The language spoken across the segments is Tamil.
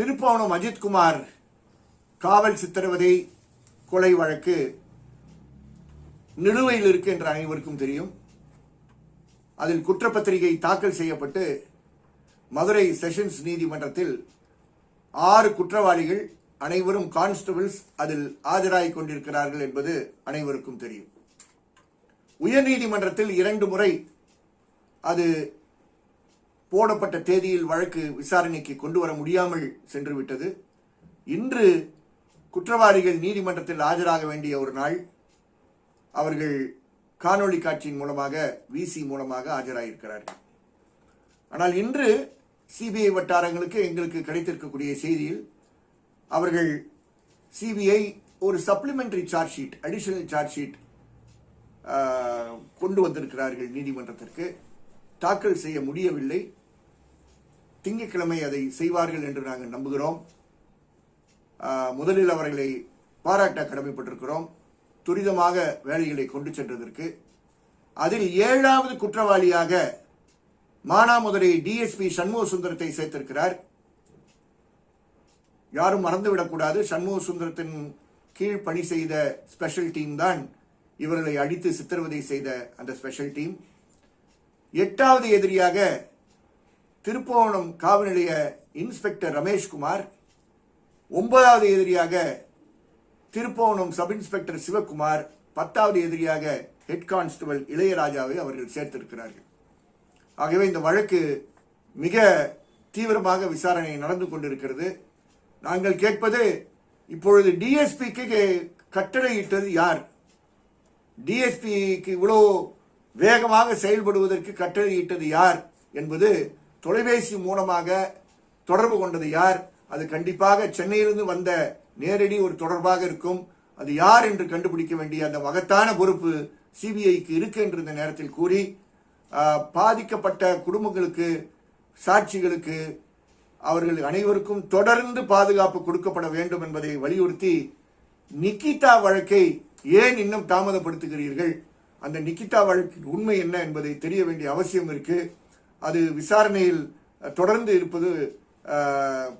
திருப்பவனம் அஜித்குமார் காவல் சித்திரவதை கொலை வழக்கு நிலுவையில் இருக்கு என்று அனைவருக்கும் தெரியும். அதில் குற்றப்பத்திரிகை தாக்கல் செய்யப்பட்டு மதுரை செஷன்ஸ் நீதிமன்றத்தில் ஆறு குற்றவாளிகள் அனைவரும் கான்ஸ்டபிள்ஸ் அதில் ஆஜராகி கொண்டிருக்கிறார்கள் என்பது அனைவருக்கும் தெரியும். உயர்நீதிமன்றத்தில் இரண்டு முறை அது போடப்பட்ட தேதியில் வழக்கு விசாரணைக்கு கொண்டு வர முடியாமல் சென்று விட்டது இன்று குற்றவாளிகள் நீதிமன்றத்தில் ஆஜராக வேண்டிய ஒரு நாள். அவர்கள் காணொளி காட்சியின் மூலமாக விசி மூலமாக ஆஜராகியிருக்கிறார்கள் ஆனால் இன்று சிபிஐ வட்டாரங்களுக்கு எங்களுக்கு கிடைத்திருக்கக்கூடிய செய்தியில் அவர்கள் சிபிஐ ஒரு supplementary charge sheet additional charge sheet கொண்டு வந்திருக்கிறார்கள் நீதிமன்றத்திற்கு. தாக்கல் செய்ய முடியவில்லை. திங்கட்கிழமை அதை செய்வார்கள் என்று நாங்கள் நம்புகிறோம். முதலில் அவர்களை பாராட்ட கடமைப்பட்டிருக்கிறோம். துரிதமாக வேலைகளை கொண்டு சென்றதற்கு. அதில் ஏழாவது குற்றவாளியாக மானாமதுரை டிஎஸ்பி சண்முக சுந்தரத்தை சேர்த்திருக்கிறார். யாரும் மறந்துவிடக்கூடாது. சண்முக சுந்தரத்தின் கீழ் பணி செய்த ஸ்பெஷல் டீம் தான் இவர்களை அடித்து சித்திரவதை செய்த அந்த ஸ்பெஷல் டீம் எட்டாவது எதிரியாக திருப்போணம் காவல் நிலைய இன்ஸ்பெக்டர் ரமேஷ்குமார் ஒன்பதாவது எதிரியாக திருப்போணம் சப் இன்ஸ்பெக்டர் சிவகுமார் பத்தாவது எதிரியாக ஹெட் கான்ஸ்டபிள் இளையராஜாவை அவர்கள் சேர்த்திருக்கிறார்கள். ஆகவே இந்த வழக்கு மிக தீவிரமாக விசாரணை நடந்து கொண்டிருக்கிறது. நாங்கள் கேட்பது இப்பொழுது டிஎஸ்பிக்கு கட்டளையிட்டது யார்? டிஎஸ்பிக்கு இவ்வளோ வேகமாக செயல்படுவதற்கு கட்டளையிட்டது யார் என்பது தொலைபேசி மூலமாக தொடர்பு கொண்டது யார்? அது கண்டிப்பாக சென்னையிலிருந்து வந்த நேரடி ஒரு தொடர்பாக இருக்கும். அது யார் என்று கண்டுபிடிக்க வேண்டிய அந்த மகத்தான பொறுப்பு சிபிஐக்கு இருக்கு என்று இந்த நேரத்தில் கூறி பாதிக்கப்பட்ட குடும்பங்களுக்கு சாட்சிகளுக்கு அவர்கள் அனைவருக்கும் தொடர்ந்து பாதுகாப்பு கொடுக்கப்பட வேண்டும் என்பதை வலியுறுத்தி நிக்கிதா வழக்கை ஏன் இன்னும் தாமதப்படுத்துகிறீர்கள்? அந்த நிக்கிதா வழக்கின் உண்மை என்ன என்பதை தெரிய வேண்டிய அவசியம் இருக்குது அது விசாரணையில் தொடர்ந்து இருப்பது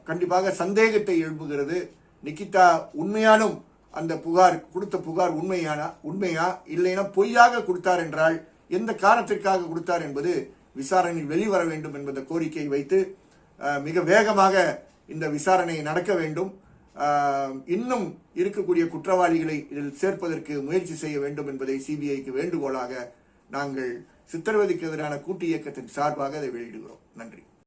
கண்டிப்பாக சந்தேகத்தை எழுப்புகிறது. நிக்கிதா உண்மையாலும் அந்த புகார் கொடுத்த புகார் உண்மையானா உண்மையா இல்லைனா பொய்யாக கொடுத்தார் என்றால் எந்த காரணத்திற்காக கொடுத்தார் என்பது விசாரணையில் வெளிவர வேண்டும் என்பத கோரிக்கை வைத்து மிக வேகமாக இந்த விசாரணை நடக்க வேண்டும். இன்னும் இருக்கக்கூடிய குற்றவாளிகளை இதில் சேர்ப்பதற்கு முயற்சி செய்ய வேண்டும் என்பதை சிபிஐக்கு வேண்டுகோளாக நாங்கள் சித்திரவதைக்கு எதிரான கூட்டு இயக்கத்தின் சார்பாக அதை வெளியிடுகிறோம். நன்றி.